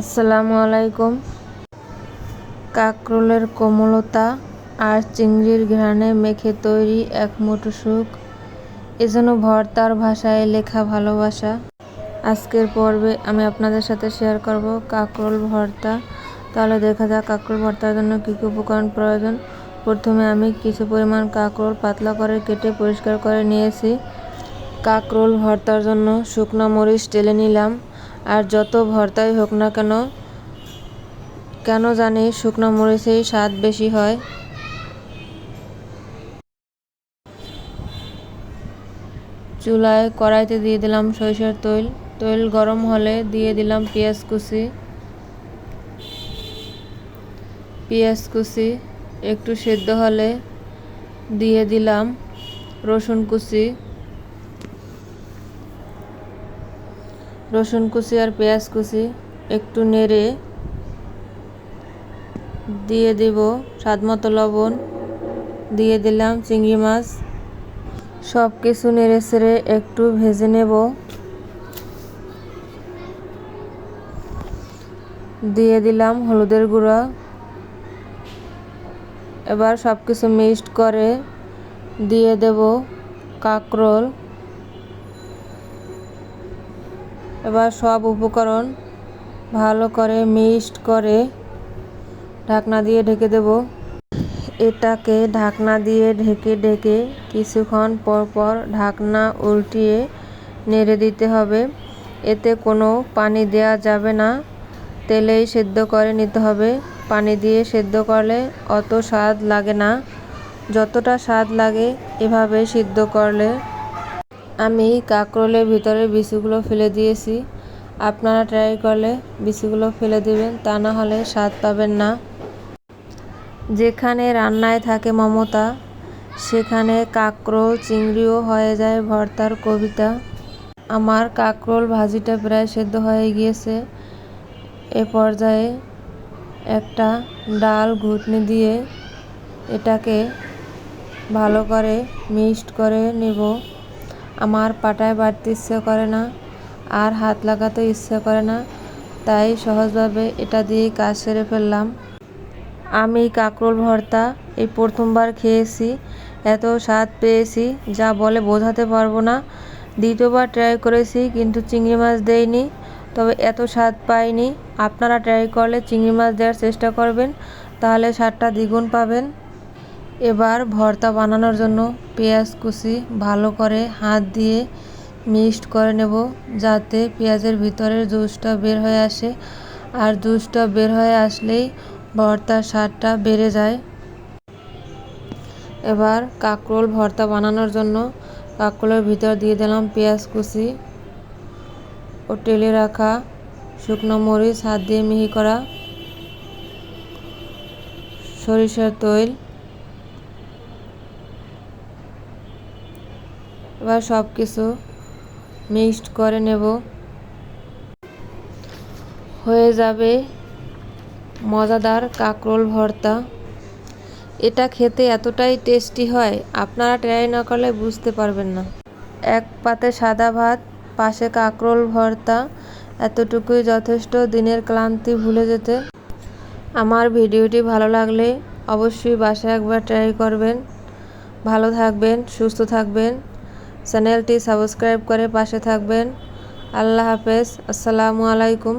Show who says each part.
Speaker 1: আসসালামু আলাইকুম। কাকরোলের কোমলতা আর চিংড়ির ঘ্রাণে মেখে তৈরি এক মুঠো সুখ এজন্য ভর্তার ভাষায় লেখা ভালোবাসা। আজকের পর্বে আমি আপনাদের সাথে শেয়ার করব কাকরোল ভর্তা। তাহলে দেখা যাক কাকরোল ভর্তার জন্য কী কী উপকরণ প্রয়োজন। প্রথমে আমি কিছু পরিমাণ কাকরোল পাতলা করে কেটে পরিষ্কার করে নিয়েছি। কাকরোল ভর্তার জন্য শুকনো মরিচ টেলে নিলাম। আর যত ভর্তাই হোক না কেন কেন জানি শুকনো মরিচেই স্বাদ বেশি হয়। চুলায় কড়াইতে দিয়ে দিলাম সরিষার তৈল। তৈল গরম হলে দিয়ে দিলাম পেঁয়াজ কুচি। পেঁয়াজ কুচি একটু সেদ্ধ হলে দিয়ে দিলাম রসুন কুচি। রসুন কুচি আর পেঁয়াজ কুচি একটু নেড়ে দিয়ে দেব। স্বাদমতো লবণ দিয়ে দিলাম, চিংড়ি মাছ। সব কিছু নেড়ে ছেড়ে একটু ভেজে নেব। দিয়ে দিলাম হলুদের গুঁড়া। এবার সব কিছু মিক্সড করে দিয়ে দেব কাঁকরোল। এবার সব উপকরণ ভালো করে মিক্সড করে ঢাকনা দিয়ে ঢেকে দেব। এটাকে ঢাকনা দিয়ে ঢেকে ঢেকে কিছুক্ষণ পর পর ঢাকনা উল্টিয়ে নেড়ে দিতে হবে। এতে কোনো পানি দেওয়া যাবে না। তেলেই সেদ্ধ করে নিতে হবে। পানি দিয়ে সেদ্ধ করলে অত স্বাদ লাগে না। যতটা স্বাদ লাগে এভাবে সিদ্ধ করলে আমি কাঁকরোলের ভিতরে বিচিগুলো ফেলে দিয়েছি। আপনারা ট্রাই করলে বিচিগুলো ফেলে দেবেন, তা না হলে স্বাদ পাবেন না। যেখানে রান্নায় থাকে মমতা, সেখানে কাঁকরোল চিংড়িও হয়ে যায় ভর্তার কবিতা। আমার কাঁকরোল ভাজিটা প্রায় সেদ্ধ হয়ে গিয়েছে। এ পর্যায়ে একটা ডাল ঘুটনি দিয়ে এটাকে ভালো করে মিক্সড করে নেব। আমার পাটায় বাড়তে ইচ্ছে করে না, আর হাত লাগাতে ইচ্ছে করে না, তাই সহজভাবে এটা দিয়েই কাজ সেরে ফেললাম। আমি কাঁকরোল ভর্তা এই প্রথমবার খেয়েছি, এত স্বাদ পেয়েছি, যা বলে বোঝাতে পারব না। দ্বিতীয়বার ট্রাই করেছি, কিন্তু চিংড়ি মাছ দেয়নি তবে এত স্বাদ পাইনি। আপনারা ট্রাই করলে চিংড়ি মাছ দেওয়ার চেষ্টা করবেন, তাহলে স্বাদটা দ্বিগুণ পাবেন। এবার ভর্তা বানানোর জন্য পেঁয়াজ কুচি ভালো করে হাত দিয়ে মিক্সড করে নেব যাতে পেঁয়াজের ভিতরের জুসটা বের হয়ে আসে। আর জুসটা বের হয়ে আসলেই ভর্তার স্বাদটা বেড়ে যায়। এবার কাঁকরোল ভর্তা বানানোর জন্য কাঁকরোলের ভিতর দিয়ে দিলাম পেঁয়াজ কুচি ও টেলে রাখা শুকনো মরিচ, হাত দিয়ে মিহি করা সরিষার তৈল এবার সব কিছু মিক্সড করে নেব। হয়ে যাবে মজাদার কাঁকরোল ভর্তা। এটা খেতে এতটাই টেস্টি হয়, আপনারা ট্রাই না করলে বুঝতে পারবেন না। এক পাতে সাদা ভাত, পাশে কাঁকরোল ভর্তা, এতটুকুই যথেষ্ট, দিনের ক্লান্তি ভুলে যেতে। আমার ভিডিওটি ভালো লাগলে অবশ্যই বাসায় একবার ট্রাই করবেন। ভালো থাকবেন, সুস্থ থাকবেন। চ্যানেলটি সাবস্ক্রাইব করে পাশে থাকবেন। আল্লাহ হাফেজ। আসসালামু আলাইকুম।